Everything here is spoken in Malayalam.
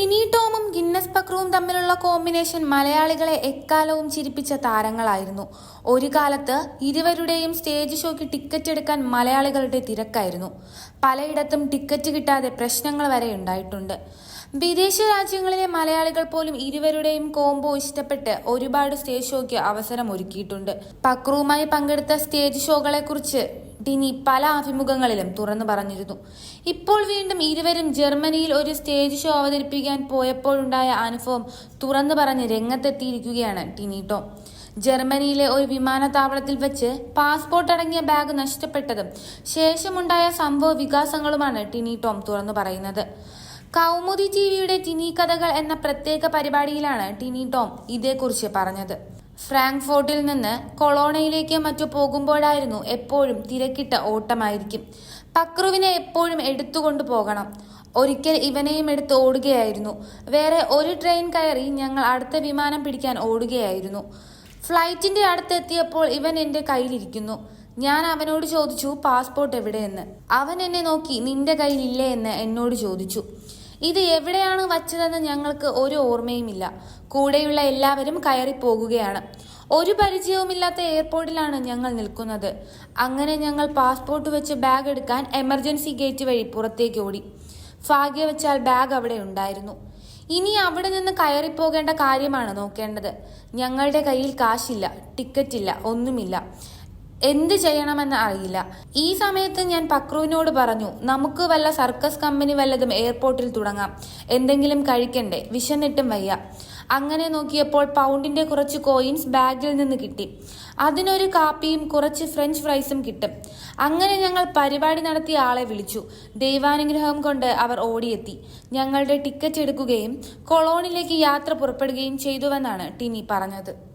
ടിനി ടോമും ഗിന്നസ് പക്രുവും തമ്മിലുള്ള കോമ്പിനേഷൻ മലയാളികളെ എക്കാലവും ചിരിപ്പിച്ച താരങ്ങളായിരുന്നു. ഒരു കാലത്ത് ഇരുവരുടെയും സ്റ്റേജ് ഷോയ്ക്ക് ടിക്കറ്റ് എടുക്കാൻ മലയാളികളുടെ തിരക്കായിരുന്നു. പലയിടത്തും ടിക്കറ്റ് കിട്ടാതെ പ്രശ്നങ്ങൾ വരെ ഉണ്ടായിട്ടുണ്ട്. വിദേശ രാജ്യങ്ങളിലെ മലയാളികൾ പോലും ഇരുവരുടെയും കോംബോ ഇഷ്ടപ്പെട്ട് ഒരുപാട് സ്റ്റേജ് ഷോയ്ക്ക് അവസരം ഒരുക്കിയിട്ടുണ്ട് പക്രുവുമായി പങ്കെടുത്ത സ്റ്റേജ് ഷോകളെക്കുറിച്ച് ടിനി പല അഭിമുഖങ്ങളിലും തുറന്നു പറഞ്ഞിരുന്നു. ഇപ്പോൾ വീണ്ടും ഇരുവരും ജർമ്മനിയിൽ ഒരു സ്റ്റേജ് ഷോ അവതരിപ്പിക്കാൻ പോയപ്പോഴുണ്ടായ അനുഭവം തുറന്നു പറഞ്ഞ് രംഗത്തെത്തിയിരിക്കുകയാണ് ടിനി ജർമ്മനിയിലെ ഒരു വിമാനത്താവളത്തിൽ വെച്ച് പാസ്പോർട്ട് അടങ്ങിയ ബാഗ് നഷ്ടപ്പെട്ടതും ശേഷമുണ്ടായ സംഭവ വികാസങ്ങളുമാണ് ടിനി ടോം തുറന്നു പറയുന്നത്. കൗമുദി ടി വിയുടെ ടിനി കഥകൾ എന്ന പ്രത്യേക പരിപാടിയിലാണ് ടിനി ടോം ഇതേക്കുറിച്ച് പറഞ്ഞത്. ഫ്രാങ്ക്ഫോർട്ടിൽ നിന്ന് കൊളോണയിലേക്ക് മറ്റു പോകുമ്പോഴായിരുന്നു എപ്പോഴും തിരക്കിട്ട ഓട്ടമായിരിക്കും. പക്രുവിനെ എപ്പോഴും എടുത്തുകൊണ്ടു പോകണം. ഒരിക്കൽ ഇവനെയും എടുത്ത് ഓടുകയായിരുന്നു. വേറെ ഒരു ട്രെയിൻ കയറി ഞങ്ങൾ അടുത്ത വിമാനം പിടിക്കാൻ ഓടുകയായിരുന്നു. ഫ്ലൈറ്റിന്റെ അടുത്തെത്തിയപ്പോൾ ഇവൻ എന്റെ കയ്യിലിരിക്കുന്നു. ഞാൻ അവനോട് ചോദിച്ചു പാസ്പോർട്ട് എവിടെയെന്ന്? അവൻ എന്നെ നോക്കി നിന്റെ കയ്യിലില്ലേ എന്ന് എന്നോട് ചോദിച്ചു. ഇത് എവിടെയാണ് വച്ചതെന്ന് ഞങ്ങൾക്ക് ഒരു ഓർമ്മയുമില്ല. കൂടെയുള്ള എല്ലാവരും കയറി പോകുകയാണ് ഒരു പരിചയവുമില്ലാത്ത എയർപോർട്ടിലാണ് ഞങ്ങൾ നിൽക്കുന്നത്. അങ്ങനെ ഞങ്ങൾ പാസ്പോർട്ട് വെച്ച് ബാഗ് എടുക്കാൻ എമർജൻസി ഗേറ്റ് വഴി പുറത്തേക്ക് ഓടി. ഭാഗ്യവച്ചാൽ ബാഗ് അവിടെ ഉണ്ടായിരുന്നു. ഇനി അവിടെ നിന്ന് കയറിപ്പോകേണ്ട കാര്യമാണ് നോക്കേണ്ടത്. ഞങ്ങളുടെ കയ്യിൽ കാശില്ല ടിക്കറ്റില്ല ഒന്നുമില്ല. എന്ത് ചെയ്യണമെന്ന് അറിയില്ല. ഈ സമയത്ത് ഞാൻ പക്രുവിനോട് പറഞ്ഞു നമുക്ക് വല്ല സർക്കസ് കമ്പനി വല്ലതും എയർപോർട്ടിൽ തുടങ്ങാം. എന്തെങ്കിലും കഴിക്കണ്ടേ? വിശന്നിട്ടും വയ്യ. അങ്ങനെ നോക്കിയപ്പോൾ പൗണ്ടിന്റെ കുറച്ച് കോയിൻസ് ബാഗിൽ നിന്ന് കിട്ടി. അതിനൊരു കാപ്പിയും കുറച്ച് ഫ്രഞ്ച് ഫ്രൈസും കിട്ടും. അങ്ങനെ ഞങ്ങൾ പരിപാടി നടത്തിയ ആളെ വിളിച്ചു. ദൈവാനുഗ്രഹം കൊണ്ട് അവർ ഓടിയെത്തി. ഞങ്ങളുടെ ടിക്കറ്റ് എടുക്കുകയും കൊളോണിലേക്ക് യാത്ര പുറപ്പെടുകയും ചെയ്തുവെന്നാണ് ടിനി പറഞ്ഞത്.